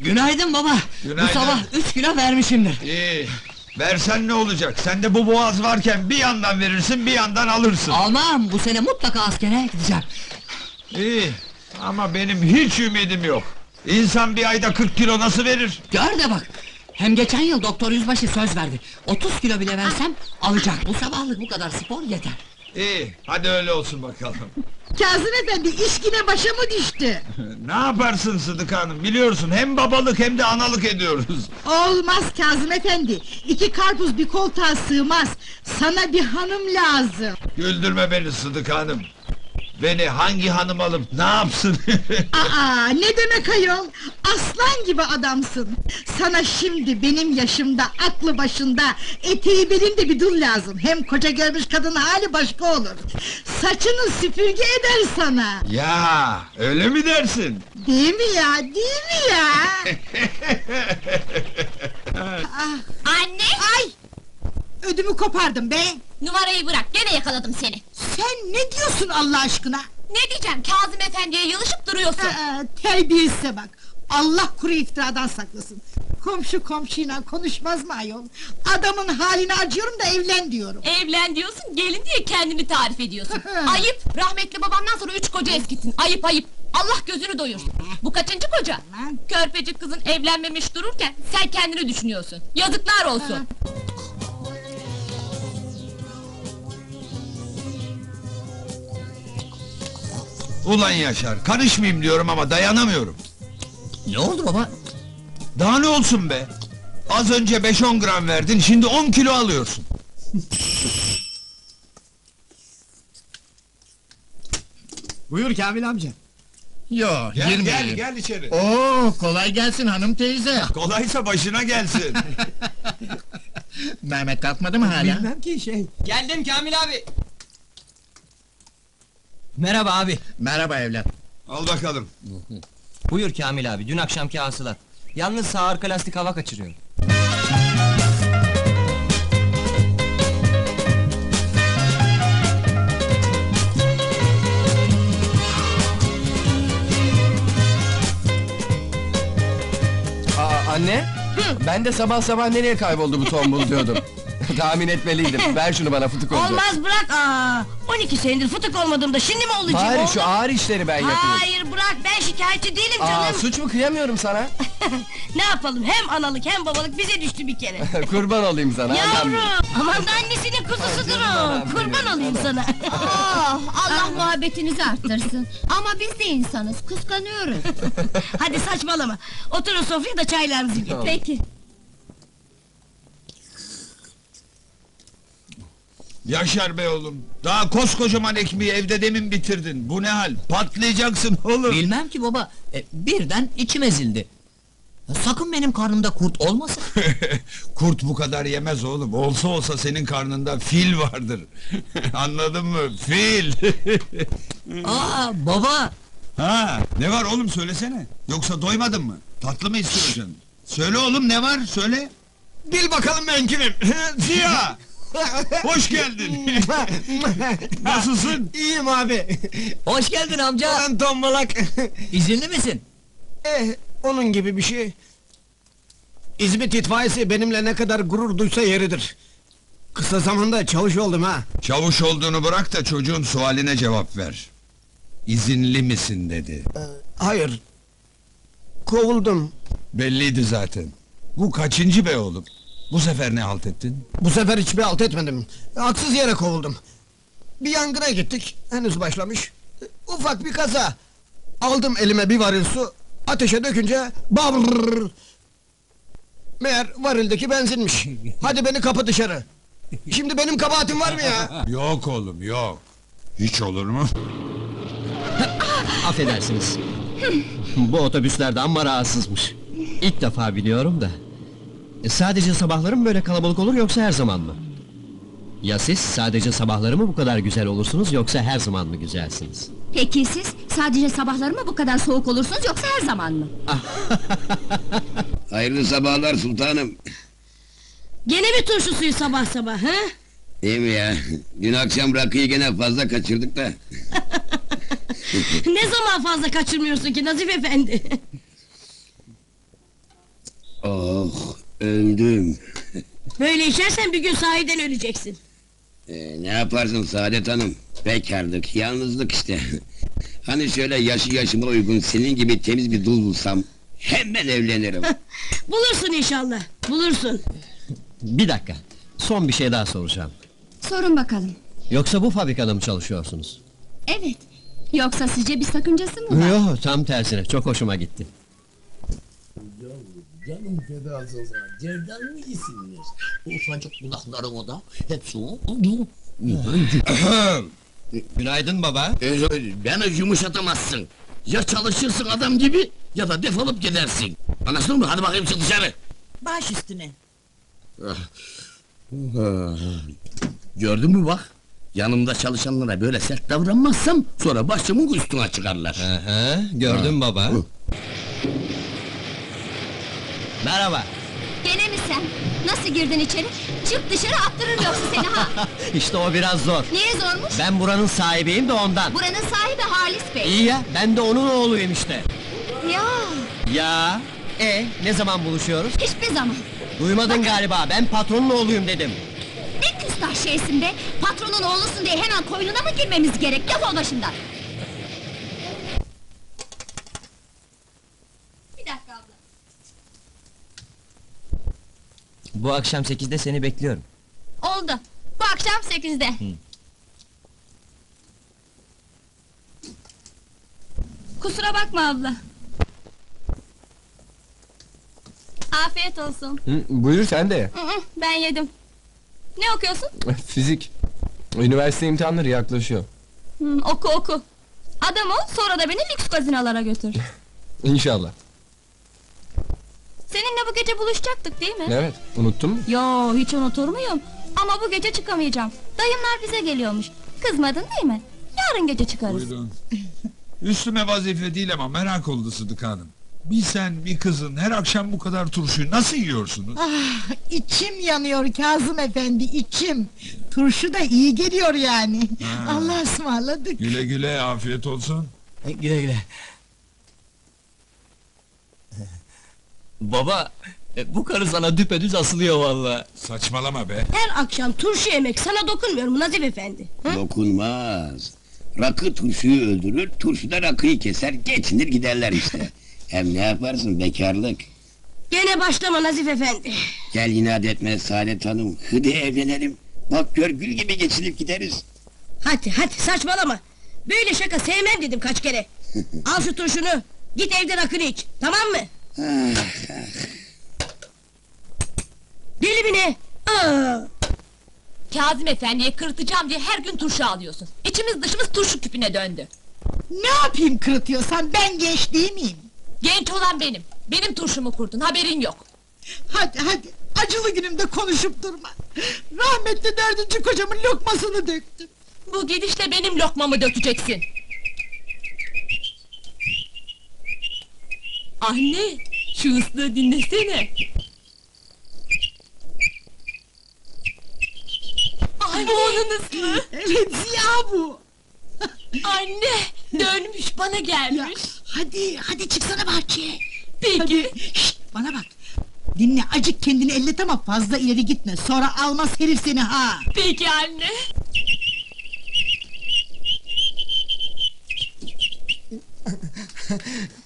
Günaydın baba. Günaydın. Bu sabah üç kilo vermişimdir. İyi. Versen ne olacak? Sende bu boğaz varken bir yandan verirsin, bir yandan alırsın. Almam, bu sene mutlaka askere gideceğim. İyi. Ama benim hiç ümidim yok. İnsan bir ayda 40 kilo nasıl verir? Gör de bak. Hem geçen yıl doktor yüzbaşı söz verdi. 30 kilo bile versem alacak. Bu sabahlık bu kadar spor yeter. İyi, hadi öyle olsun bakalım. Kazım efendi iş yine başa mı düştü? ne yaparsın Sıdıka Hanım? Biliyorsun hem babalık hem de analık ediyoruz. Olmaz Kazım efendi. İki karpuz bir koltuğa sığmaz. Sana bir hanım lazım. Güldürme beni Sıdıka Hanım. Beni hangi hanım alıp ne yapsın? Aa ne demek ayol? Aslan gibi adamsın. Sana şimdi benim yaşımda aklı başında eteği belinde bir dul lazım. Hem koca görmüş kadın hali başka olur. Saçını süpürge eder sana. ya, öyle mi dersin? Değil mi ya? Değil mi ya? Ah, Anne! Ay! Ödümü kopardım be! Numarayı bırak, gene yakaladım seni. Sen ne diyorsun Allah aşkına? Ne diyeceğim, Kazım Efendi'ye yalışıp duruyorsun. Aa, terbiyesize bak! Allah kuru iftiradan saklasın! Komşu komşuyla konuşmaz mı ayol? Adamın halini acıyorum da evlen diyorum! Evlen diyorsun, gelin diye kendini tarif ediyorsun. ayıp, rahmetli babamdan sonra üç koca eskittin. Ayıp ayıp, Allah gözünü doyursun. Bu kaçıncı koca? Körpecik kızın evlenmemiş dururken sen kendini düşünüyorsun. Yazıklar olsun. Ulan Yaşar, karışmayayım diyorum ama dayanamıyorum. Ne oldu baba? Daha ne olsun be? Az önce 5-10 gram verdin, şimdi 10 kilo alıyorsun. Buyur Kamil amca. Yo, Gel girme. gel gel içeri. Oo, kolay gelsin hanım teyze. Kolaysa başına gelsin. Mehmet kalkmadı mı hala? Bilmem ki şey. Geldim Kamil abi. Merhaba abi. Merhaba evlat. Al bakalım. Buyur Kamil abi, dün akşamki hasılat. Yalnız sağ arka lastik hava kaçırıyor. Aa, anne? Ben de sabah sabah nereye kayboldu bu tombul diyordum. Tahmin etmeliydim. Ver şunu bana fıtık oldu. Olmaz bırak aa. 12 senedir fıtık olmadığımda şimdi mi olacağım Bari oğlum? şu ağır işleri ben yapayım. Hayır bırak ben şikayetçi değilim Aa, canım. suç mu kıyamıyorum sana? ne yapalım hem analık hem babalık bize düştü bir kere. Kurban olayım sana. Yavrum benim. aman da annesinin kuzusudur o. Kurban olayım sana. Oh, Allah muhabbetinizi arttırsın. Ama biz de insanız, kıskanıyoruz. Hadi saçmalama. Oturun sofraya da çaylarınızı getir. Peki. Yaşar be oğlum. Daha koskocaman ekmeği evde demin bitirdin. Bu ne hal? Patlayacaksın oğlum. Bilmem ki baba. E, birden içim ezildi. Sakın benim karnımda kurt olmasın. Kurt bu kadar yemez oğlum. Olsa olsa senin karnında fil vardır. Anladın mı? Fil. Aa baba. ha, ne var oğlum söylesene. Yoksa doymadın mı? Tatlı mı istiyorsun? Söyle oğlum ne var? Söyle. Bil bakalım ben kimim? Ziya! Hoş geldin. Nasılsın? İyiyim abi. Hoş geldin amca. Ben tombalak. İzinli misin? eh, onun gibi bir şey. İzmit itfaiyesi benimle ne kadar gurur duysa yeridir. Kısa zamanda çavuş oldum ha. Çavuş olduğunu bırak da çocuğun sualine cevap ver. İzinli misin dedi. Hayır. Kovuldum. Belliydi zaten. Bu kaçıncı be oğlum? Bu sefer ne halt ettin? Bu sefer hiçbir alt etmedim. Haksız yere kovuldum. Bir yangına gittik. Henüz başlamış. Ufak bir kaza. Aldım elime bir varil su. Ateşe dökünce babr. Meğer varildeki benzinmiş. Hadi beni kapı dışarı. Şimdi benim kabahatim var mı ya? Yok oğlum yok. Hiç olur mu? Affedersiniz. Bu otobüslerde amma rahatsızmış. İlk defa biliyorum da. E, sadece sabahları mı böyle kalabalık olur yoksa her zaman mı? Ya siz sadece sabahları mı bu kadar güzel olursunuz yoksa her zaman mı güzelsiniz? Peki siz sadece sabahları mı bu kadar soğuk olursunuz yoksa her zaman mı? Hayırlı sabahlar sultanım. Gene mi turşu suyu sabah sabah ha? İyi mi ya? Dün akşam rakıyı gene fazla kaçırdık da. ne zaman fazla kaçırmıyorsun ki Nazif efendi? Oh, öldüm. Böyle içersen bir gün sahiden öleceksin. Ee, ne yaparsın Saadet Hanım? Bekarlık, yalnızlık işte. hani şöyle yaşı yaşıma uygun senin gibi temiz bir dul bulsam... ...hemen evlenirim. Bulursun inşallah, bulursun. Bir dakika. Son bir şey daha soracağım. Sorun bakalım. Yoksa bu fabrikada mı çalışıyorsunuz? Evet. Yoksa sizce bir sakıncası mı var? Yok tam tersine çok hoşuma gitti. Canım fedası olsa Cevdan mı yesinler? Ufacık kulakların o da hepsi o. Günaydın baba. Ee, Beni yumuşatamazsın. Ya çalışırsın adam gibi ya da defolup gidersin. Anlaşıldı mı? Hadi bakayım çık dışarı. Baş üstüne. Gördün mü bak? Yanımda çalışanlara böyle sert davranmazsam sonra başımın üstüne çıkarlar. Aha, gördüm baba. Merhaba. Gene mi sen? Nasıl girdin içeri? Çık dışarı attırır yoksa seni ha! İşte o biraz zor. Niye zormuş? Ben buranın sahibiyim de ondan. Buranın sahibi Halis Bey. İyi ya, ben de onun oğluyum işte. Ya, Ya, e ne zaman buluşuyoruz? hiçbir zaman. Duymadın galiba, ben patronun oğluyum dedim. Ne küstah şeysin be! Patronun oğlusun diye hemen koynuna mı girmemiz gerek? Defol başımdan! Bir dakika abla. Bu akşam 8'de seni bekliyorum. Oldu. Bu akşam sekizde. Kusura bakma abla. Afiyet olsun. buyur sen de. Hı hı, ben yedim. Ne okuyorsun? Fizik. Üniversite imtihanları yaklaşıyor. Hı, oku oku. Adam ol, sonra da beni lüks gazinolara götür. İnşallah. Gece buluşacaktık değil mi? Evet, unuttun mu? Yo, hiç unutur muyum? Ama bu gece çıkamayacağım. Dayımlar bize geliyormuş. Kızmadın değil mi? Yarın gece çıkarız. Buyurun. Üstüme vazife değil ama merak oldu Sıdıka Hanım. Bir sen bir kızın her akşam bu kadar turşuyu nasıl yiyorsunuz? Ah, içim yanıyor Kazım efendi, içim. Turşu da iyi geliyor yani. Ha. Allah ısmarladık. Güle güle afiyet olsun. güle güle. Baba, e, bu karı sana düpedüz asılıyor vallahi. Saçmalama be. Her akşam turşu yemek sana dokunmuyor mu Nazif efendi? Hı? Dokunmaz. Rakı turşuyu öldürür, turşu da rakıyı keser, geçinir giderler işte. Hem ne yaparsın bekarlık. Gene başlama Nazif efendi. Gel inat etme Saadet Hanım, hadi evlenelim. Bak gör gül gibi geçinip gideriz. Hadi hadi saçmalama. Böyle şaka sevmem dedim kaç kere. Al şu turşunu. Git evde rakını iç. Tamam mı? Deli mi ne? Aa! Kazım efendiye kırıtacağım diye her gün turşu alıyorsun. İçimiz dışımız turşu küpüne döndü. Ne yapayım kırıtıyorsan ben genç değil miyim? Genç olan benim. Benim turşumu kurtun haberin yok. Hadi hadi, acılı günümde konuşup durma. Rahmetli dördüncü kocamın lokmasını döktüm. Bu gidişle benim lokmamı dökeceksin. Anne, şu ıslığı dinlesene. Anne, bu onun ıslığı. Evet Ziya bu. Anne, dönmüş bana Ya, gelmiş. hadi hadi çıksana bahçeye. Peki. Şşt, bana bak. Dinle acık kendini ellet ama fazla ileri gitme. Sonra almaz herif seni ha. Peki anne.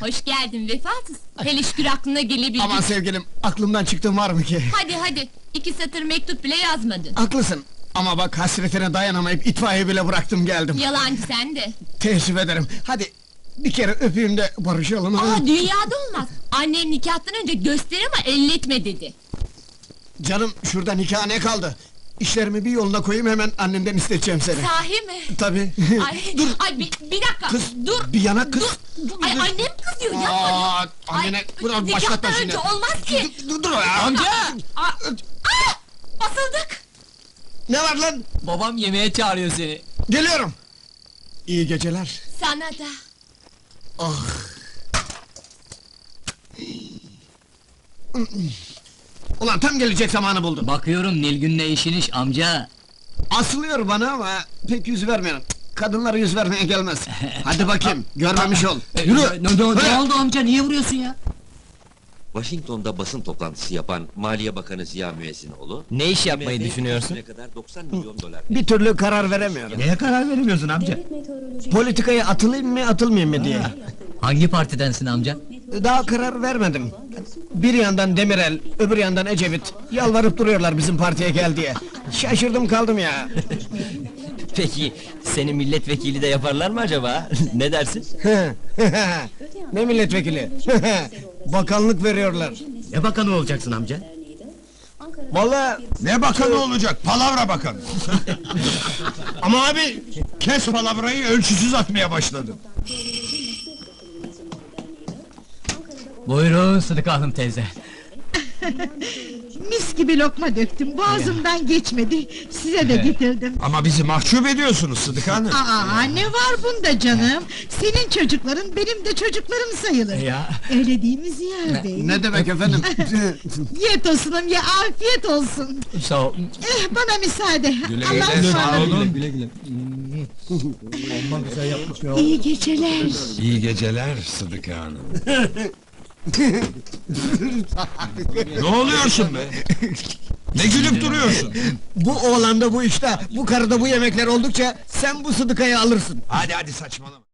Hoş geldin vefasız. Hele şükür aklına gelebildi. Aman sevgilim, aklımdan çıktın var mı ki? Hadi hadi, iki satır mektup bile yazmadın. Haklısın. Ama bak hasretine dayanamayıp itfaiye bile bıraktım geldim. Yalancı sen de. Teessüf ederim. Hadi bir kere öpeyim de barışalım. ha? Aa dünyada olmaz. Annen nikahtan önce göster ama elletme dedi. Canım şurada nikah ne kaldı? İşlerimi bir yoluna koyayım hemen annenden isteyeceğim seni. Sahi mi? Tabii. Ay, dur. ay bir, bir dakika. Kız, dur. bir yana kız. Dur. Ay annem kızıyor yapma. Aa, annene bırak başlatma şimdi. önce olmaz ki. Dur, dur, dur ya. Amca! Aa, aa, basıldık. Ne var lan? Babam yemeğe çağırıyor seni. Geliyorum. İyi geceler. Sana da. Ah. Ulan tam gelecek zamanı buldum. Bakıyorum Nilgün'le işin iş amca. Asılıyor bana ama pek yüz vermiyor. Kadınlara yüz vermeye gelmez. Hadi bakayım, görmemiş ol. Yürü! Ne, ne, ne oldu amca niye vuruyorsun ya? Washington'da basın toplantısı yapan Maliye Bakanı Ziya Müezzinoğlu... Ne iş yapmayı IMF düşünüyorsun? Ne kadar 90 milyon dolar... Bir türlü karar veremiyorum. Neye karar veremiyorsun amca? Politikaya atılayım mı atılmayayım mı diye. Hangi partidensin amca? Daha karar vermedim. Bir yandan Demirel, öbür yandan Ecevit yalvarıp duruyorlar bizim partiye gel diye. Şaşırdım kaldım ya. Peki seni milletvekili de yaparlar mı acaba? ne dersin? ne milletvekili? Bakanlık veriyorlar. Ne bakanı olacaksın amca? Vallahi Ne bakanı olacak? Palavra bakanı. ama abi Kes palavrayı ölçüsüz atmaya başladın. Buyurun Sıdıka Hanım teyze. Mis gibi lokma döktüm, boğazımdan geçmedi. Size de getirdim. Ama bizi mahcup ediyorsunuz Sıdıka Hanım. Aa, ne var bunda canım? Senin çocukların benim de çocuklarım sayılır. Ya. Öyle değil mi Ziya Bey? ne demek efendim? Ye tosunum ye afiyet olsun. Sağ ol. Eh bana müsaade. Güle, sağ ısmarladık. olun. Güle güle. İyi geceler. İyi geceler Sıdıka Hanım. ne oluyorsun be? Ne gülüp duruyorsun? bu oğlanda bu işte, bu karıda bu yemekler oldukça sen bu sıdıkayı alırsın. Hadi hadi saçmalama.